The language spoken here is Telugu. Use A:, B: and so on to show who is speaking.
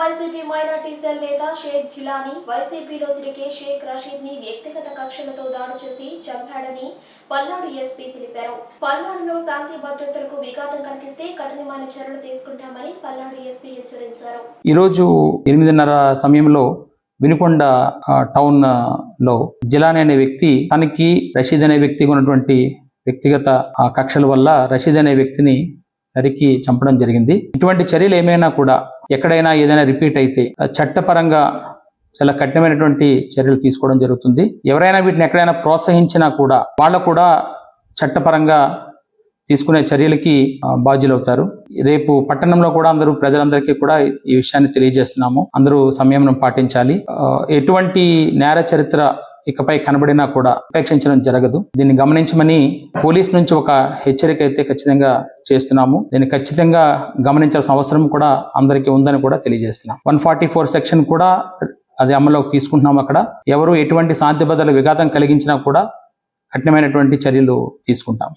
A: వైసీపీ మైనార్టీ సెల్ నేత షేక్ జిలానీ వైసీపీలో తిరిగే షేక్ రషీద్ని వ్యక్తిగత కక్షలతో దాడి చేసి చంపాడని పల్నాడు ఎస్పీ తెలిపారు. పల్నాడులో శాంతి భద్రతలకు విఘాతం కల్పిస్తే కఠినమైన చర్యలు తీసుకుంటామని పల్నాడు ఎస్పీ హెచ్చరించారు.
B: ఈరోజు ఎనిమిదిన్నర సమయంలో వినుకొండ టౌన్లో జిలానీ అనే వ్యక్తి తనకి రషీద్ అనే వ్యక్తికి ఉన్నటువంటి వ్యక్తిగత కక్షల వల్ల రషీద్ అనే వ్యక్తిని నరికి చంపడం జరిగింది. ఇటువంటి చర్యలు ఏమైనా కూడా ఎక్కడైనా ఏదైనా రిపీట్ అయితే చట్టపరంగా చాలా కఠినమైనటువంటి చర్యలు తీసుకోవడం జరుగుతుంది. ఎవరైనా వీటిని ఎక్కడైనా ప్రోత్సహించినా కూడా వాళ్ళు కూడా చట్టపరంగా తీసుకునే చర్యలకి బాధ్యులవుతారు. రేపు పట్టణంలో కూడా అందరూ ప్రజలందరికీ కూడా ఈ విషయాన్ని తెలియజేస్తున్నాము. అందరూ సంయమనం పాటించాలి. ఎటువంటి నేర చరిత్ర ఇకపై కనబడినా కూడా ఉపేక్షించడం జరగదు. దీన్ని గమనించమని పోలీస్ నుంచి ఒక హెచ్చరిక అయితే ఖచ్చితంగా చేస్తున్నాము. దీన్ని ఖచ్చితంగా గమనించాల్సిన అవసరం కూడా అందరికీ ఉందని కూడా తెలియజేస్తున్నాం. వన్ ఫార్టీ ఫోర్ సెక్షన్ కూడా అది అమల్లోకి తీసుకుంటున్నాం అక్కడ. ఎవరు ఎటువంటి శాంతి విఘాతం కలిగించినా కూడా కఠినమైనటువంటి చర్యలు తీసుకుంటాం.